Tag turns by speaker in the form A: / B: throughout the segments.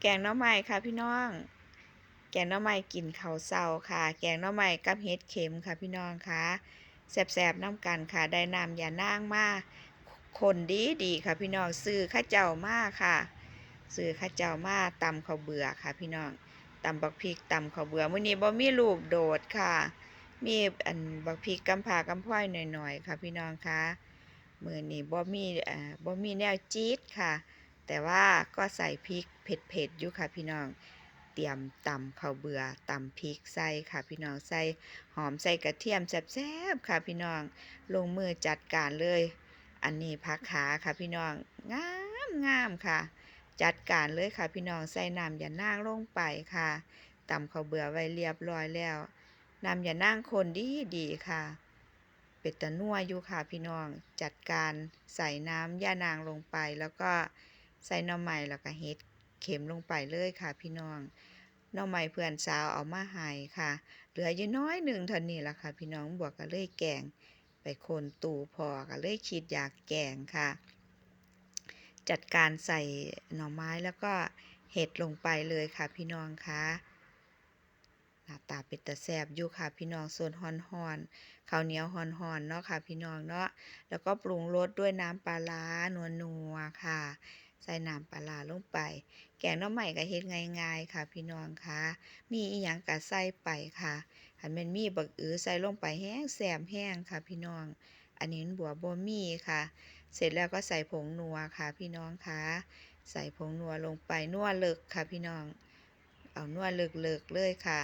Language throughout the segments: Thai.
A: แกงน่อไม้ค่ะพี่น้อง แกงน่อไม้กินข้าวเช้าค่ะ แกงน่อไม้กับเห็ดเข็มค่ะพี่น้องค่ะแซ่บๆน้ำกันค่ะ ได้น้ำยานางมาคนดีดีค่ะพี่น้องซื้อข้าเจ้ามาค่ะซื้อข้าเจ้ามาตำข้าวเบื่อค่ะ พี่น้องตำบักพริกตำข้าวเบื่อมื้อนี้บ่มีลูกโดดค่ะ มีอันบักพริกกำผากำพ้อยหน่อยๆค่ะ พี่น้องค่ะมื้อนี้บ่มีเอ่อบ่มีแนวจี๊ดค่ะ แต่ว่าก็ใส่พริกเผ็ดๆอยู่ค่ะพี่น้อง เตรียมตำข้าวเบื่อตำพริกใส่ค่ะพี่น้องใส่หอมใส่กระเทียมแซ่บๆค่ะพี่น้อง ลงมือจัดการเลย อันนี้ผักขาค่ะพี่น้องงามงามค่ะ จัดการเลยค่ะพี่น้องใส่น้ำอย่านางลงไปค่ะตำข้าวเบื่อไว้เรียบร้อยแล้วน้ำอย่านางคนดีดีๆค่ะเป็ดตะนัวอยู่ค่ะพี่น้องจัดการใส่น้ำย่านางลงไปแล้วก็ ใส่หน่อไม้แล้วก็เห็ดเข็มลงไปเลยค่ะ พี่น้องหน่อไม้เพื่อนสาวเอามาให้ค่ะ เหลืออยู่น้อยหนึ่งเท่านี้ละค่ะ พี่น้องบวกก็เลยแกง ไปคนตู่พอก็เลยคิดอยากแกงค่ะ จัดการใส่หน่อไม้แล้วก็เห็ดลงไปเลยค่ะ พี่น้องคะหน้าตาเป็นตาแซบอยู่ค่ะ พี่น้องส่วนฮอนฮอนข้าวเหนียวฮอนฮอนเนาะค่ะ พี่น้องเนาะแล้วก็ปรุงรสด้วยน้ำปลาร้านัวนัวค่ะ ใส่น้ำปลาร้าลงไป แกงน้ำใหม่ก็เฮ็ดง่ายๆค่ะ พี่น้องคะมีอีหยังก็ใส่ไปค่ะหันแม่นมีบักอือใส่ลงไปแห้งแซมแห้งค่ะ พี่น้อง อันนี้บัวบ่มีค่ะ เสร็จแล้วก็ใส่ผงนัวค่ะ พี่น้องคะใส่ผงนัวลงไปนัวเลิกค่ะ พี่น้อง เอานัวเลิกเลิกเลยค่ะ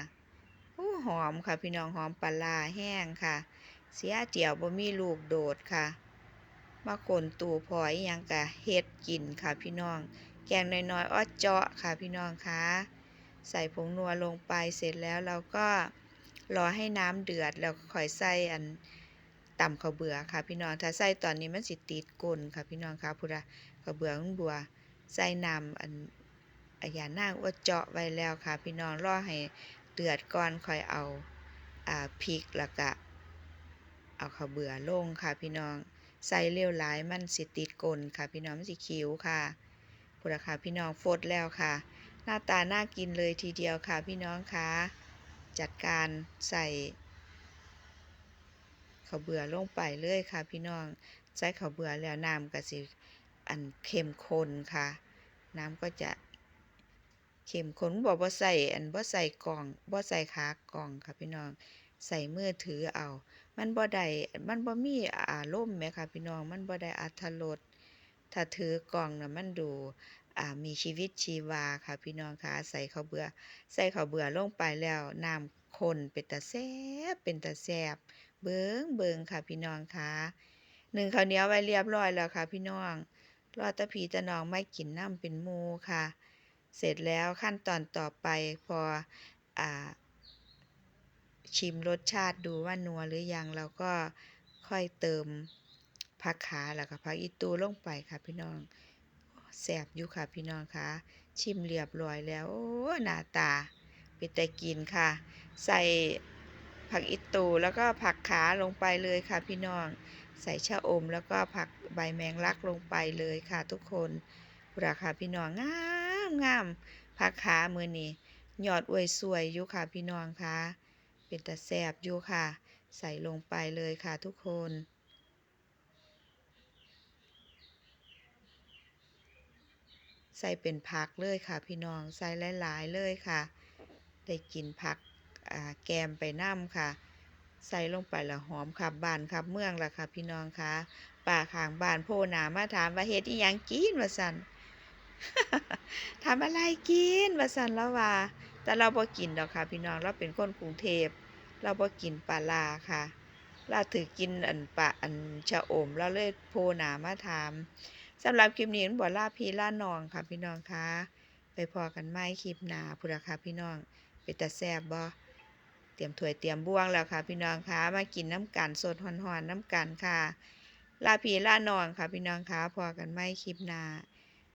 A: อู้หอมค่ะ พี่น้องหอมปลาร้าแห้งค่ะ เสียเจียวบ่มีลูกโดดค่ะ มาคนตู่พอยยังกะเฮ็ดกินค่ะพี่น้อง แกงน้อยๆอ้อเจาะค่ะพี่น้องคะใส่ผงนัวลงไปเสร็จแล้วเราก็รอให้น้ำเดือดแล้วค่อยใส่อันตำข้าวเบื่อค่ะพี่น้องถ้าใส่ตอนนี้มันสิติดก้นค่ะพี่น้องค่ะพุทธข้าวเบื่อมันบัวใส่น้ำอันอายานางว่าเจาะไว้แล้วค่ะ พี่น้องรอให้เดือดก่อนค่อยเอาอ่าพริกแล้วก็เอาข้าวเบื่อลงค่ะพี่น้อง ใส่เร็วหลายมันสิติดก้นค่ะ พี่น้องสิคิ้วค่ะพุทธะค่ะพี่น้องฟดแล้วค่ะ หน้าตาน่ากินเลยทีเดียวค่ะพี่น้องค่ะจัดการใส่ข้าวเบื่อลงไปเลยค่ะ พี่น้องใส่ข้าวเบื่อแล้วน้ำก็สิอันเข้มข้นค่ะ น้ำก็จะเข้มข้นบอกว่าใส่อันบ่ใส่กล่องบ่ใส่ขากล่องค่ะพี่น้อง ใส่มือถือเอา มันบ่ได้มันบ่มีอารมณ์แหมค่ะพี่น้องมันบ่ได้อรรถรสถ้าถือกล่องน่ะมันดูอ่ามีชีวิตชีวาค่ะพี่น้องค่ะใส่ข้าวเบื่อใส่ข้าวเบื่อลงไปแล้วน้ำข้นเป็นตาแซ่บเป็นตาแซ่บเบิงเบิงค่ะพี่น้องค่ะหนึ่งข้าวเหนียวไว้เรียบร้อยแล้วค่ะพี่น้องรอตะพีตะนองไม่กินน้ำเป็นมูค่ะ เสร็จแล้วขั้นตอนต่อไปพออ่า ชิมรสชาติดูว่านัวหรือยังเราก็ค่อยเติมผักขาแล้วก็ผักอีตูลงไปค่ะพี่น้องแซ่บอยู่ค่ะพี่น้องค่ะ ชิมเรียบร้อยแล้ว โอ้หน้าตาเป็นแต่กินค่ะ ใส่ผักอิตูแล้วก็ผักขาลงไปเลยค่ะพี่น้อง ใส่ชะอมแล้วก็ผักใบแมงลักลงไปเลยค่ะทุกคนราคาพี่น้องงามงามผักขามือนี้ยอดอวยสวยอยู่ค่ะพี่น้องค่ะ เป็นตะแซบอยู่ค่ะ ใส่ลงไปเลยค่ะทุกคน ใส่เป็นผักเลยค่ะพี่น้อง ใส่หลายๆเลยค่ะ ได้กินผักแกมไปน้ำค่ะ ใส่ลงไปละหอมขับบานขับเมืองละค่ะพี่น้องค่ะป่าขางบานโพหนามาถามว่าเฮ็ดอีหยังกินว่าสันทำอะไรกินว่าสันแล้วว่า แต่เราบ่กินดอกค่ะพี่น้องเราเป็นคนกรุงเทพเราบ่กินปลาลาค่ะเราถือกินอันปะอันชะอมเราเลยโพหนามาถามสำหรับคลิปนี้มันบ่ลาพี่ลานองค่ะพี่น้องค่ะไปพอกันใหม่คลิปหนาพุทธค่ะพี่น้องเป็นตาแซบบ่เตรียมถ้วยเตรียมบ่วงแล้วค่ะ พี่น้องคะมากินน้ำกันสดหอนๆน้ำกันค่ะลาพี่ลานองค่ะพี่น้องคะพอกันไม่คลิปหนา